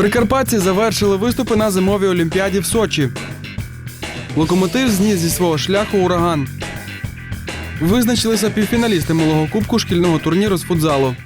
Прикарпатці завершили виступи на зимовій олімпіаді в Сочі. Локомотив зніс зі свого шляху ураган. Визначилися півфіналісти малого кубку шкільного турніру з футзалу.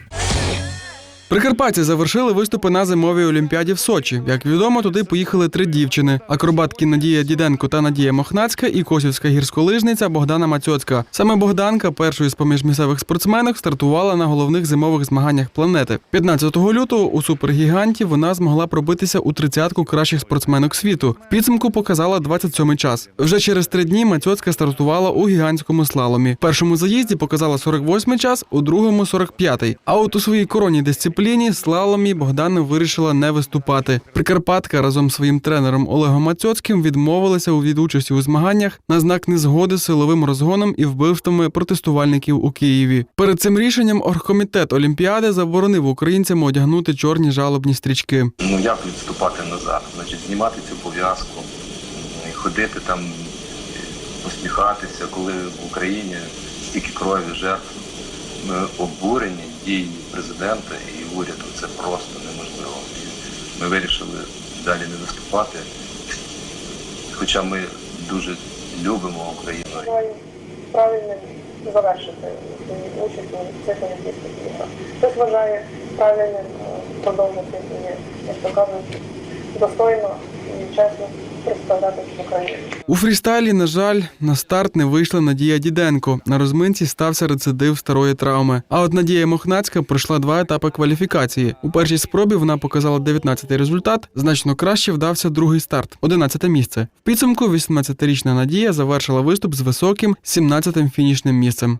Прикарпатці завершили виступи на зимовій олімпіаді в Сочі. Як відомо, туди поїхали три дівчини: акробатки Надія Діденко та Надія Мохнацька і косівська гірськолижниця Богдана Мацьоцька. Саме Богданка, першою з поміж місцевих спортсменок, стартувала на головних зимових змаганнях планети. 15 лютого у супергіганті вона змогла пробитися у тридцятку кращих спортсменок світу. В підсумку показала 27-й час. Вже через три дні Мацьоцька стартувала у гігантському слаломі. В першому заїзді показала 48-й час, у другому 45-й. А от у своїй коронній дисципліні слаломі Богдана вирішила не виступати. Прикарпатка разом з своїм тренером Олегом Мацьоцьким відмовилася від участі у змаганнях на знак незгоди силовим розгоном і вбивствами протестувальників у Києві. Перед цим рішенням оргкомітет Олімпіади заборонив українцям одягнути чорні жалобні стрічки. Ну як відступати назад? Значить, знімати цю пов'язку, ходити там, посміхатися, коли в Україні стільки крові жертв. Ми обурені дії президента і уряду. Це просто неможливо. І ми вирішили далі не виступати, хоча ми дуже любимо Україну. Правильно завершити участь у цих олімпійських іграх. Хтось вважає правильним е, продовжити як то кажуть, достойно У фрістайлі, на жаль, на старт не вийшла Надія Діденко. На розминці стався рецидив старої травми. А от Надія Мохнацька пройшла два етапи кваліфікації. У першій спробі вона показала 19-й результат. Значно краще вдався другий старт 11-те місце. В підсумку 18-річна Надія завершила виступ з високим 17-тим фінішним місцем.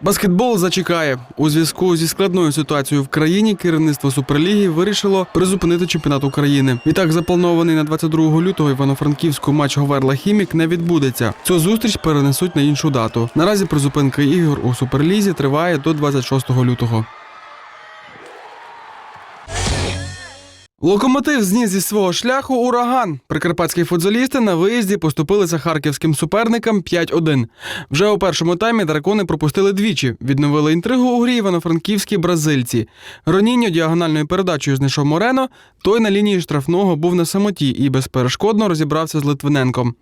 Баскетбол зачекає у зв'язку зі складною ситуацією в країні. Керівництво суперліги вирішило призупинити чемпіонат України. Відтак, запланований на 22 лютого івано-франківську матч Говерла Хімік не відбудеться. Цю зустріч перенесуть на іншу дату. Наразі призупинка ігор у суперлізі триває до 26 лютого. Локомотив зніс зі свого шляху ураган. Прикарпатські футзалісти на виїзді поступилися харківським суперникам 5-1. Вже у першому таймі дракони пропустили двічі. Відновили інтригу у грі івано-франківські бразильці. Роніньо діагональною передачею знайшов Морено. Той на лінії штрафного був на самоті і безперешкодно розібрався з Литвиненком.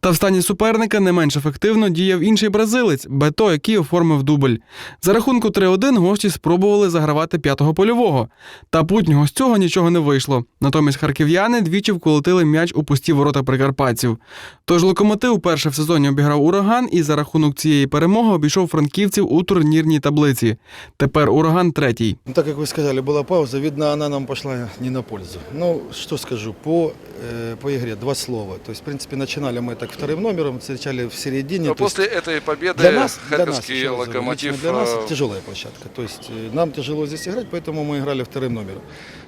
Та в стані суперника не менш ефективно діяв інший бразилець Бето, який оформив дубль. За рахунку 3-1 гості спробували загравати п'ятого польового. Та путнього з цього нічого не вийшло Натомість харків'яни двічі вколотили м'яч у пусті ворота прикарпатців. Тож локомотив перше в сезоні обіграв ураган і за рахунок цієї перемоги обійшов франківців у турнірній таблиці. Тепер ураган третій. Ну, так как вы сказали, была пауза, видно, она нам пошла не на пользу. Ну, что скажу, по, э, по игре два слова. То есть, в принципе, начинали мы так вторым номером, встречали в середине. Но то есть после этой победы для нас, для нас, Харьковский еще раз говорю, локомотив лично для нас э, тяжелая площадка. То есть э, нам тяжело здесь играть, поэтому мы играли вторым номером.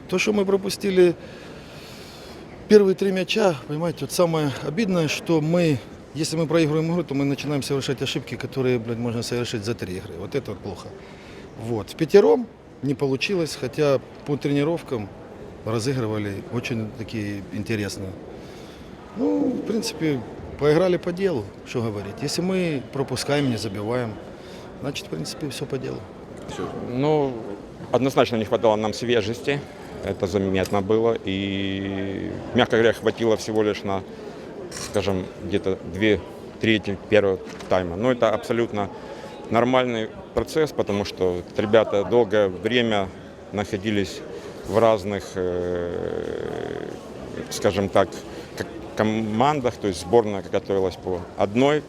То, что мы пропустили первые три мяча, понимаете, вот самое обидное, что мы, если мы проигрываем игру, то мы начинаем совершать ошибки, которые, блядь, можно совершить за три игры. Вот это вот плохо. Вот. В пятером не получилось, хотя по тренировкам разыгрывали очень такие интересно. Ну, в принципе, поиграли по делу, что говорить. Если мы пропускаем, не забиваем, значит, в принципе, все по делу. Ну, однозначно не хватало нам свежести. Это заметно было. И, мягко говоря, хватило всего лишь на, скажем, где-то две трети первого тайма. Но это абсолютно нормальный процесс, потому что ребята долгое время находились в разных, э, скажем так, командах. То есть сборная готовилась по одной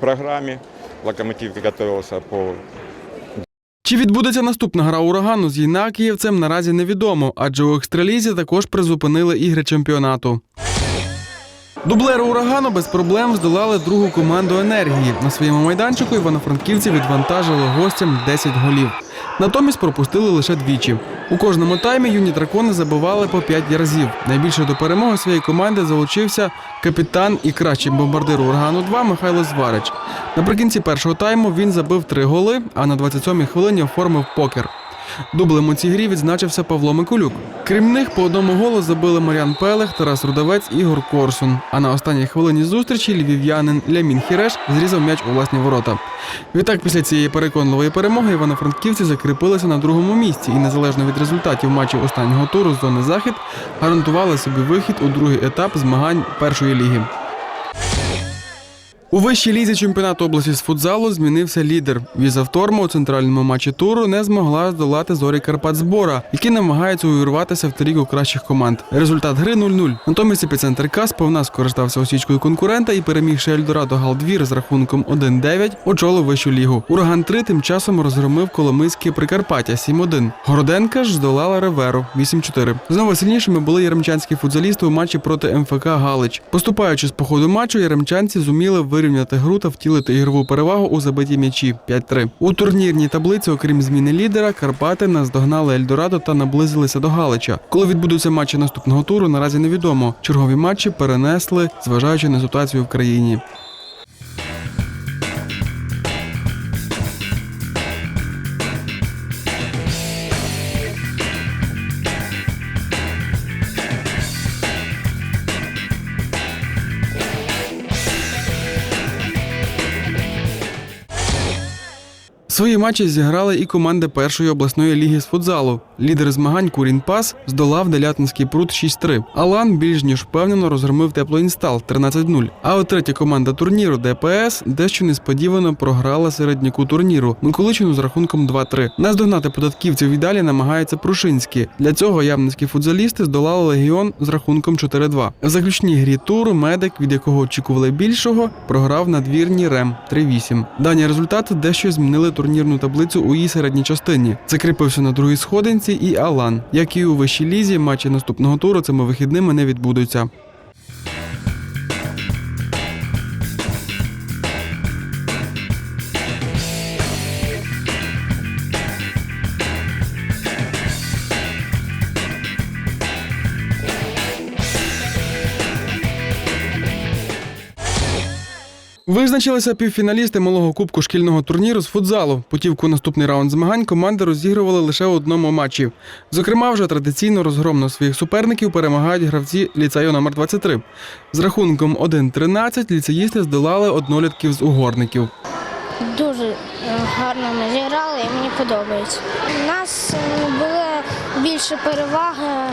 программе, локомотив готовился по Чи відбудеться наступна гра урагану з Єнакіївцем наразі невідомо, адже у екстралізі також призупинили ігри чемпіонату. Дублери урагану без проблем здолали другу команду енергії. На своєму майданчику івано-франківці відвантажили гостям 10 голів. Натомість пропустили лише двічі. У кожному таймі юні дракони забивали по 5 разів. Найбільше до перемоги своєї команди залучився капітан і кращий бомбардир урагану 2 Михайло Зварич. Наприкінці першого тайму він забив три голи, а на 27-й хвилині оформив покер. Дублем у цій грі відзначився Павло Миколюк. Крім них, по одному голу забили Мар'ян Пелех, Тарас Рудавець, Ігор Корсун. А на останній хвилині зустрічі львів'янин Лямін Хіреш зрізав м'яч у власні ворота. Відтак, після цієї переконливої перемоги івано-франківці закріпилися на другому місці і незалежно від результатів матчів останнього туру з зони захід гарантували собі вихід у другий етап змагань першої ліги. У вищій лізі чемпіонату області з футзалу змінився лідер. Візавторма у центральному матчі туру не змогла здолати зорі Карпат Збора, які намагаються увірватися в трійку кращих команд. Результат гри 0-0. Натомість епіцентр К сповна скористався осічкою конкурента і перемігши Ельдорадо Галдвір з рахунком 1-9, очолив вищу лігу. Ураган 3 тим часом розгромив Коломийське Прикарпаття 7-1. Городенка ж здолала Реверу 8-4. Знову сильнішими були яремчанські футзалісти у матчі проти МФК Галич. Поступаючи з по ходу матчу, яремчанці зуміли вирівняти гру та втілити ігрову перевагу у забиті м'ячі 5-3. У турнірній таблиці, окрім зміни лідера, Карпати наздогнали Ельдорадо та наблизилися до Галича. Коли відбудуться матчі наступного туру, наразі невідомо. Чергові матчі перенесли, зважаючи на ситуацію в країні. Свої матчі зіграли і команди першої обласної ліги з футзалу. Лідер змагань Курін Пас здолав Делятинський пруд 6-3. Алан більш ніж впевнено розгромив теплоінстал 13-0. А от третя команда турніру ДПС дещо несподівано програла середняку турніру Миколичину з рахунком 2-3. Наздогнати податківців і далі намагаються Прушинські. Для цього явницькі футзалісти здолали легіон з рахунком 4-2. В заключній грі туру медик, від якого очікували більшого, програв надвірні Рем 3-8. Дані результати дещо змінили турнірну таблицю у її середній частині. Закріпився на другій сходинці і Алан. Як і у вищій лізі, матчі наступного туру цими вихідними не відбудуться. Визначилися півфіналісти малого кубку шкільного турніру з футзалу. Путівку наступний раунд змагань команди розігрували лише у одному матчі. Зокрема, вже традиційно розгромно своїх суперників перемагають гравці ліцею номер 23 З рахунком 1-13 ліцеїсти здолали однолітків з угорників. Дуже е, гарно ми зіграли і мені подобається. У нас е, була більше переваги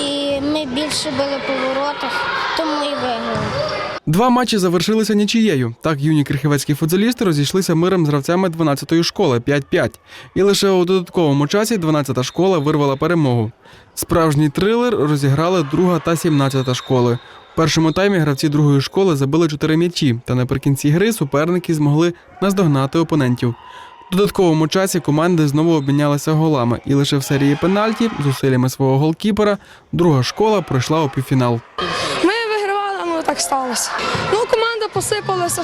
і ми більше били по воротах, тому і виграли. Два матчі завершилися нічією. Так юні крихівецькі футзалісти розійшлися миром з гравцями 12-ї школи 5-5. І лише у додатковому часі 12-та школа вирвала перемогу. Справжній трилер розіграли друга та 17-та школи. В першому таймі гравці другої школи забили чотири м'ячі, та наприкінці гри суперники змогли наздогнати опонентів. В додатковому часі команди знову обмінялися голами, і лише в серії пенальті, зусиллями свого голкіпера, друга школа пройшла у півфінал. Так сталося. Ну, команда посипалася,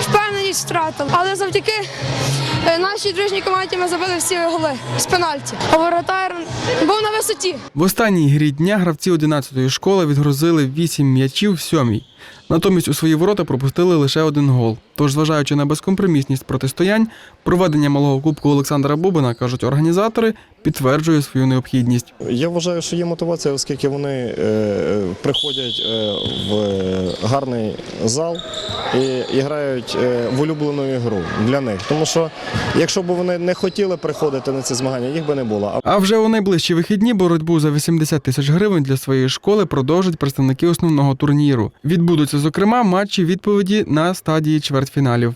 впевненість втратила. Але завдяки е, нашій дружній команді ми забили всі голи з пенальті. А воротар був на висоті. В останній грі дня гравці 11-ї школи відгрузили 8 м'ячів в сьомій. Натомість у свої ворота пропустили лише один гол. Тож, зважаючи на безкомпромісність протистоянь, проведення малого кубку Олександра Бубина, кажуть організатори, підтверджує свою необхідність. Я вважаю, що є мотивація, оскільки вони е, приходять е, в гарний зал і, і грають е, в улюблену ігру для них. Тому що якщо б вони не хотіли приходити на ці змагання, їх би не було. А вже у найближчі вихідні боротьбу за 80 тисяч гривень для своєї школи продовжать представники основного турніру. Відбудуться, зокрема, матчі відповіді на стадії чвертьфіналів.